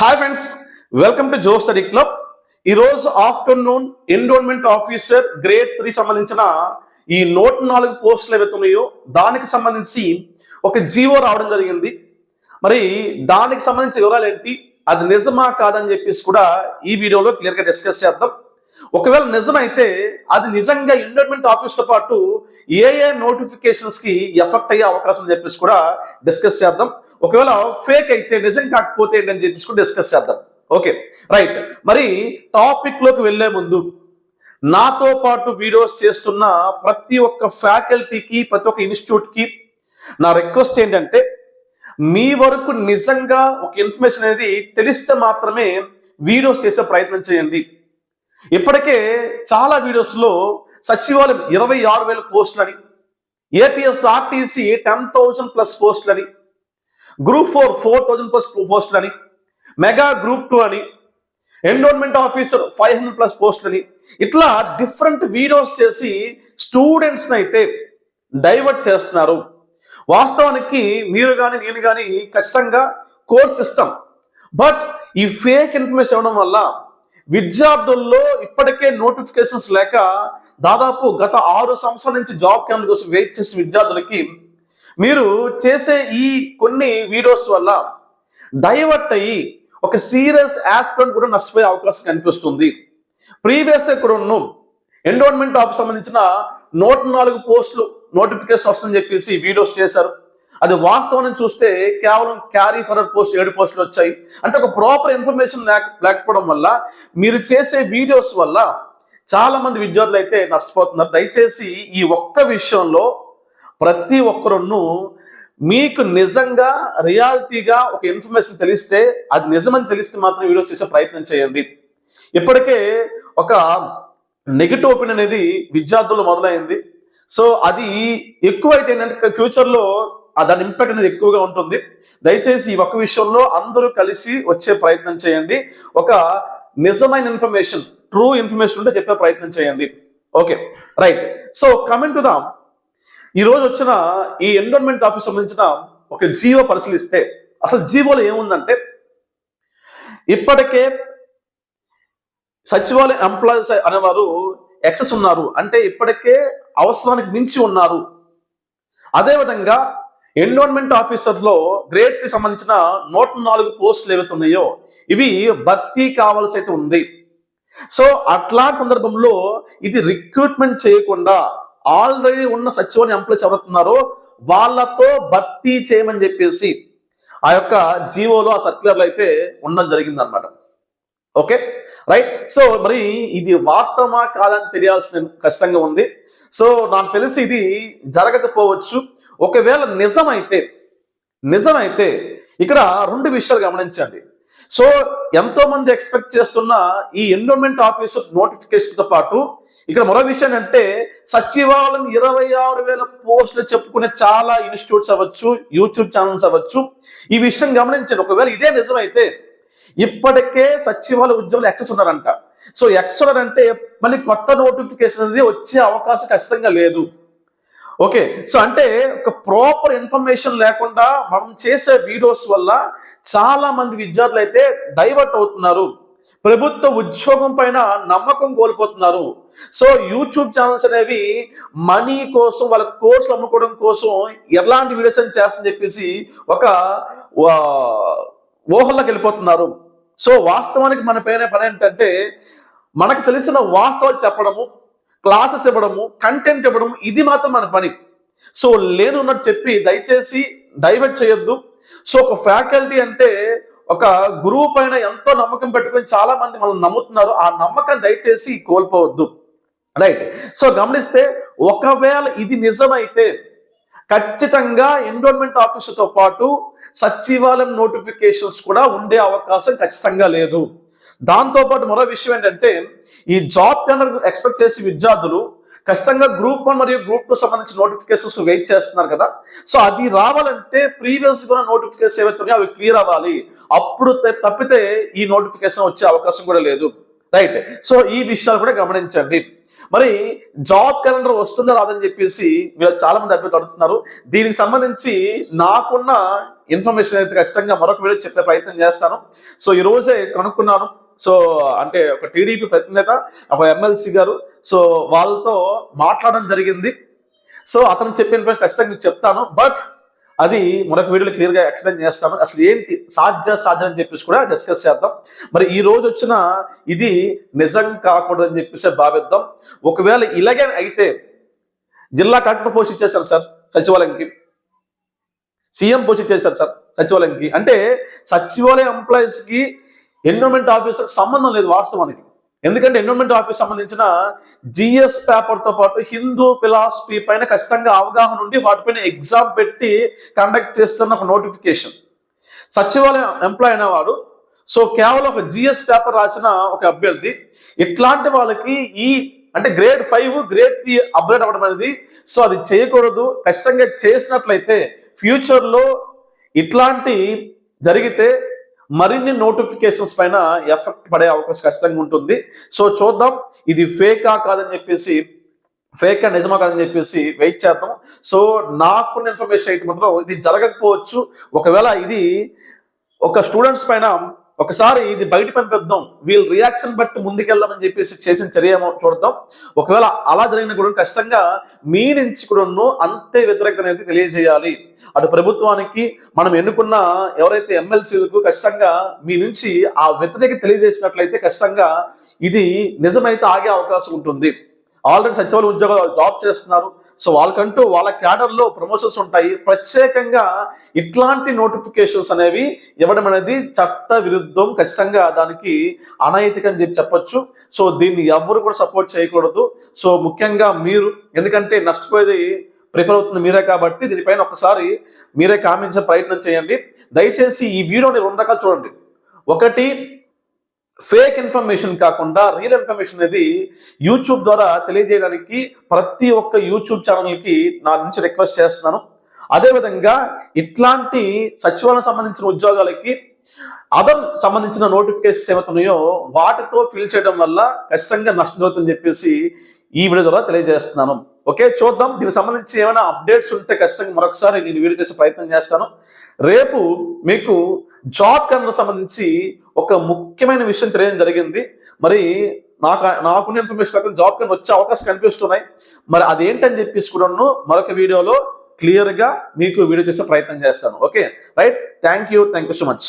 Hi friends welcome to Jo study club ఈరోజు afternoon enrolment officer grade three సంబంధించిన ఈ నూట నాలుగు పోస్టులు ఏవైతున్నాయో దానికి సంబంధించి ఒక జీవో రావడం జరిగింది. మరి దానికి సంబంధించిన వివరాలు ఏంటి? అది నిజమా కాదని చెప్పేసి కూడా ఈ వీడియోలో క్లియర్గా డిస్కస్ చేద్దాం. ఒకవేళ నిజమైతే అది నిజంగా ఎన్రోల్మెంట్ ఆఫీస్తో పాటు ఏ ఏ నోటిఫికేషన్స్కి ఎఫెక్ట్ అయ్యే అవకాశం చెప్పేసి కూడా డిస్కస్ చేద్దాం. ఒకవేళ ఫేక్ అయితే నిజం కాకపోతే ఏంటని చెప్పేసి కూడా డిస్కస్ చేద్దాం. ఓకే రైట్ మరి టాపిక్లోకి వెళ్ళే ముందు నాతో పాటు వీడియోస్ చేస్తున్న ప్రతి ఒక్క ఫ్యాకల్టీకి ప్రతి ఒక్క ఇన్స్టిట్యూట్కి నా రిక్వెస్ట్ ఏంటంటే మీ వరకు నిజంగా ఒక ఇన్ఫర్మేషన్ అనేది తెలిస్తే మాత్రమే వీడియోస్ చేసే ప్రయత్నం చేయండి. ఇప్పటికే చాలా వీడియోస్లో సచివాలయం ఇరవై ఆరు వేల పోస్టులని APS RTC ten thousand plus పోస్టులని group four four thousand plus పోస్టులని mega group two అని enrolment officer five hundred plus పోస్టులని ఇట్లా డిఫరెంట్ వీడియోస్ చేసి స్టూడెంట్స్ని అయితే డైవర్ట్ చేస్తున్నారు. వాస్తవానికి మీరు కానీ నేను కానీ ఖచ్చితంగా కోర్స్ ఇస్తాం. బట్ ఈ ఫేక్ ఇన్ఫర్మేషన్ ఇవ్వడం వల్ల విద్యార్థుల్లో ఇప్పటికే నోటిఫికేషన్స్ లేక దాదాపు గత ఆరు సంవత్సరాల నుంచి జాబ్ క్యాంప్ కోసం వెయిట్ చేసిన విద్యార్థులకి మీరు చేసే ఈ కొన్ని వీడియోస్ వల్ల డైవర్ట్ అయ్యి ఒక సీరియస్ ఆస్పెక్ట్ కూడా నష్టపోయే అవకాశం కనిపిస్తుంది. ప్రీవియస్ ఇక్కడ ఉన్న ఎన్రోల్మెంట్ ఆఫీస్ సంబంధించిన నూట నాలుగు పోస్టులు నోటిఫికేషన్ వస్తుందని చెప్పేసి వీడియోస్ చేశారు. అది వాస్తవం చూస్తే కేవలం క్యారీ ఫర్వర్ పోస్ట్ ఏడు పోస్టులు వచ్చాయి. అంటే ఒక ప్రాపర్ ఇన్ఫర్మేషన్ లేక లేకపోవడం వల్ల మీరు చేసే వీడియోస్ వల్ల చాలా మంది విద్యార్థులు అయితే నష్టపోతున్నారు. దయచేసి ఈ ఒక్క విషయంలో ప్రతి ఒక్కరును మీకు నిజంగా రియాలిటీగా ఒక ఇన్ఫర్మేషన్ తెలిస్తే అది నిజమని తెలిస్తే మాత్రం వీడియోస్ చేసే ప్రయత్నం చేయండి. ఇప్పటికే ఒక నెగిటివ్ ఒపీనియన్ అనేది విద్యార్థుల్లో మొదలైంది. సో అది ఎక్కువైతే ఏంటంటే ఫ్యూచర్లో దాని ఇంపాక్ట్ అనేది ఎక్కువగా ఉంటుంది. దయచేసి ఈ ఒక్క విషయంలో అందరూ కలిసి వచ్చే ప్రయత్నం చేయండి. ఒక నిజమైన ఇన్ఫర్మేషన్ ట్రూ ఇన్ఫర్మేషన్ ఉంటే చెప్పే ప్రయత్నం చేయండి. Okay right. So coming to them ఈ రోజు వచ్చిన ఈ ఎన్విరాన్మెంట్ ఆఫీస్ సంబంధించిన ఒక జీవో పరిశీలిస్తే అసలు జీవోలో ఏముందంటే ఇప్పటికే సచివాలయ ఎంప్లాయీస్ అనేవారు ఎక్సెస్ ఉన్నారు. అంటే ఇప్పటికే అవసరానికి మించి ఉన్నారు. అదేవిధంగా ఎన్విరాన్మెంట్ ఆఫీసర్లో గ్రేడ్కి సంబంధించిన నూట నాలుగు పోస్టులు ఏవైతే ఉన్నాయో ఇవి భర్తీ కావాల్సి అయితే ఉంది. సో అట్లాంటి సందర్భంలో ఇది రిక్రూట్మెంట్ చేయకుండా ఆల్రెడీ ఉన్న సచివాలయ ఎంప్లాయీస్ ఎవరుతున్నారో వాళ్ళతో భర్తీ చేయమని చెప్పేసి ఆ యొక్క జీవోలో ఆ సర్క్యులర్లో అయితే ఉండడం జరిగింది అనమాట ఓకే? రైట్? సో మరి ఇది వాస్తవమా కాదని తెలియాల్సిన కష్టంగా ఉంది. సో నాకు తెలిసి ఇది జరగకపోవచ్చు. ఒకవేళ నిజమైతే నిజమైతే ఇక్కడ రెండు విషయాలు గమనించండి. సో ఎంతో మంది ఎక్స్పెక్ట్ చేస్తున్న ఈ ఎన్విరాన్మెంట్ ఆఫీసర్ నోటిఫికేషన్తో పాటు ఇక్కడ మరో విషయం అంటే సచివాలయం ఇరవై ఆరు వేల పోస్టులు చెప్పుకునే చాలా ఇన్స్టిట్యూట్స్ అవ్వచ్చు యూట్యూబ్ ఛానల్స్ అవ్వచ్చు. ఈ విషయం గమనించండి. ఒకవేళ ఇదే నిజమైతే ఇప్పటికే సచివాలయ ఉద్యోగులు ఎక్సెస్ ఉన్నారంట. సో ఎక్సెస్ అంటే మళ్ళీ కొత్త నోటిఫికేషన్ అనేది వచ్చే అవకాశం ఖచ్చితంగా లేదు. ఓకే సో అంటే ఒక ప్రాపర్ ఇన్ఫర్మేషన్ లేకుండా మనం చేసే వీడియోస్ వల్ల చాలా మంది విద్యార్థులు అయితే డైవర్ట్ అవుతున్నారు. ప్రభుత్వ ఉద్యోగం పైన నమ్మకం కోల్పోతున్నారు. సో యూట్యూబ్ ఛానల్స్ అనేవి మనీ కోసం వాళ్ళ కోర్సులు అమ్ముకోవడం కోసం ఎలాంటి వీడియోస్ అని చేస్తని చెప్పేసి ఒక ఊహల్లోకి వెళ్ళిపోతున్నారు. సో వాస్తవానికి మన పైన పని ఏంటంటే మనకు తెలిసిన వాస్తవాలు చెప్పడము క్లాసెస్ ఇవ్వడము కంటెంట్ ఇవ్వడము ఇది మాత్రం మన పని. సో లేనున్నట్టు చెప్పి దయచేసి డైవర్ట్ చేయొద్దు. సో ఒక ఫ్యాకల్టీ అంటే ఒక గురువు పైన ఎంతో నమ్మకం పెట్టుకుని చాలా మంది మనం నమ్ముతున్నారు. ఆ నమ్మకం దయచేసి కోల్పోవద్దు. రైట్ సో గమనిస్తే ఒకవేళ ఇది నిజమైతే ఖచ్చితంగా ఎన్రోల్మెంట్ ఆఫీసుతో పాటు సచివాలయం నోటిఫికేషన్స్ కూడా ఉండే అవకాశం ఖచ్చితంగా లేదు. దాంతోపాటు మరో విషయం ఏంటంటే ఈ జాబ్ టెండర్ ఎక్స్పెక్ట్ చేసి విద్యార్థులు ఖచ్చితంగా గ్రూప్ వన్ మరియు గ్రూప్ టూ సంబంధించిన నోటిఫికేషన్స్ వెయిట్ చేస్తున్నారు కదా. సో అది రావాలంటే ప్రీవియస్ కూడా నోటిఫికేషన్ ఏవైతే అవి క్లియర్ అవ్వాలి. అప్పుడు తప్పితే ఈ నోటిఫికేషన్ వచ్చే అవకాశం కూడా లేదు. రైట్ సో ఈ విషయాలు కూడా గమనించండి. మరి జాబ్ క్యాలెండర్ వస్తుందా రాదని చెప్పేసి మీరు చాలా మంది అభ్యర్థులు అడుగుతున్నారు దీనికి సంబంధించి నాకున్న ఇన్ఫర్మేషన్ అయితే ఖచ్చితంగా మరొక వీడియో చెప్పే ప్రయత్నం చేస్తాను. సో ఈ రోజే కనుక్కున్నాను. సో అంటే ఒక టీడీపీ ప్రతినేత ఒక ఎమ్మెల్సీ గారు. సో వాళ్ళతో మాట్లాడడం జరిగింది. సో అతను చెప్పిన ప్రశ్న ఖచ్చితంగా మీకు చెప్తాను. బట్ అది మరొక వీడియోలో క్లియర్గా ఎక్స్ప్లెయిన్ చేస్తాను. అసలు ఏంటి? సాధ్య సాధ్యం అని చెప్పేసి కూడా డిస్కస్ చేద్దాం. మరి ఈ రోజు వచ్చిన ఇది నిజం కాకూడదని చెప్పేసి భావిద్దాం. ఒకవేళ ఇలాగే అయితే జిల్లా కలెక్టర్ పోస్ట్ ఇచ్చేశారు సార్ సచివాలయంకి. సీఎం పోస్ట్ ఇచ్చేశారు సార్ సచివాలయంకి. అంటే సచివాలయం ఎంప్లాయీస్కి ఎన్విరాన్మెంట్ ఆఫీసర్ సంబంధం లేదు వాస్తవానికి. ఎందుకంటే ఎన్విరాన్మెంట్ ఆఫీస్ సంబంధించిన జిఎస్ పేపర్తో పాటు హిందూ ఫిలాసఫీ పైన ఖచ్చితంగా అవగాహన ఉండి వాటిపైన ఎగ్జామ్ పెట్టి కండక్ట్ చేస్తున్న ఒక నోటిఫికేషన్ సచివాలయం ఎంప్లాయ్ అయినవాడు సో కేవలం ఒక జిఎస్ పేపర్ రాసిన ఒక అభ్యర్థి. ఇట్లాంటి వాళ్ళకి ఈ అంటే grade five grade three upgrade అవ్వడం అనేది సో అది చేయకూడదు. ఖచ్చితంగా చేసినట్లయితే ఫ్యూచర్లో ఇట్లాంటి జరిగితే మరిన్ని నోటిఫికేషన్స్ పైన ఎఫెక్ట్ పడే అవకాశం ఖచ్చితంగా ఉంటుంది. సో చూద్దాం. ఇది ఫేకా కాదని చెప్పేసి ఫేక్ నిజమా కాదని చెప్పేసి వెయిట్ చేద్దాం. సో నాకున్న ఇన్ఫర్మేషన్ అయితే మాత్రం ఇది జరగకపోవచ్చు. ఒకవేళ ఇది ఒక స్టూడెంట్స్ పైన ఒకసారి ఇది బయట పంపిద్దాం. వీళ్ళ రియాక్షన్ బట్టి ముందుకెళ్దామని చెప్పేసి చేసిన చర్య చూడదాం ఒకవేళ అలా జరిగిన కూడా ఖచ్చితంగా మీ నుంచి కూడా అంతే వ్యతిరేకత అనేది తెలియజేయాలి. అటు ప్రభుత్వానికి మనం ఎన్నుకున్న ఎవరైతే ఎమ్మెల్సీలకు ఖచ్చితంగా మీ నుంచి ఆ వ్యతిరేకత తెలియజేసినట్లయితే ఖచ్చితంగా ఇది నిజమైతే ఆగే అవకాశం ఉంటుంది. ఆల్రెడీ సచివాలయ ఉద్యోగాలు జాబ్ చేస్తున్నారు. సో వాళ్ళకంటూ వాళ్ళ క్యాడర్లో ప్రమోషన్స్ ఉంటాయి. ప్రత్యేకంగా ఇట్లాంటి నోటిఫికేషన్స్ అనేవి ఇవ్వడం అనేది చట్ట విరుద్ధం ఖచ్చితంగా దానికి అనైతికం అని చెప్పి చెప్పొచ్చు. సో దీన్ని ఎవరు కూడా సపోర్ట్ చేయకూడదు. సో ముఖ్యంగా మీరు ఎందుకంటే నష్టపోయేది ప్రిపేర్ అవుతుంది మీరే కాబట్టి దీనిపైన ఒకసారి మీరే కామెంట్స్ ప్రయత్నం చేయండి. దయచేసి ఈ వీడియోని రెండు రకాలు చూడండి. ఒకటి ఫేక్ ఇన్ఫర్మేషన్ కాకుండా రియల్ ఇన్ఫర్మేషన్ అనేది యూట్యూబ్ ద్వారా తెలియజేయడానికి ప్రతి ఒక్క యూట్యూబ్ ఛానల్కి నా నుంచి రిక్వెస్ట్ చేస్తున్నాను. అదేవిధంగా ఇట్లాంటి సచివాలయం సంబంధించిన ఉద్యోగాలకి అదర్ సంబంధించిన నోటిఫికేషన్స్ ఏమవుతున్నాయో వాటితో ఫిల్ చేయడం వల్ల ఖచ్చితంగా నష్టం జరుగుతుందని చెప్పేసి ఈ వీడియో ద్వారా తెలియజేస్తున్నాను. ఓకే చూద్దాం. దీనికి సంబంధించి ఏమైనా అప్డేట్స్ ఉంటే ఖచ్చితంగా మరొకసారి నేను వీడియో చేసే ప్రయత్నం చేస్తాను. రేపు మీకు జాబ్ కన్నా సంబంధించి ఒక ముఖ్యమైన విషయం తెలియడం జరిగింది. మరి నాకు నాకున్న ఇన్ఫర్మేషన్ ప్రకారం జాబ్ కానీ వచ్చే అవకాశం కనిపిస్తున్నాయి. మరి అదేంటని చెప్పేసి కూడాను మరొక వీడియోలో క్లియర్గా మీకు వీడియో చేసే ప్రయత్నం చేస్తాను. Okay right thank you thank you so much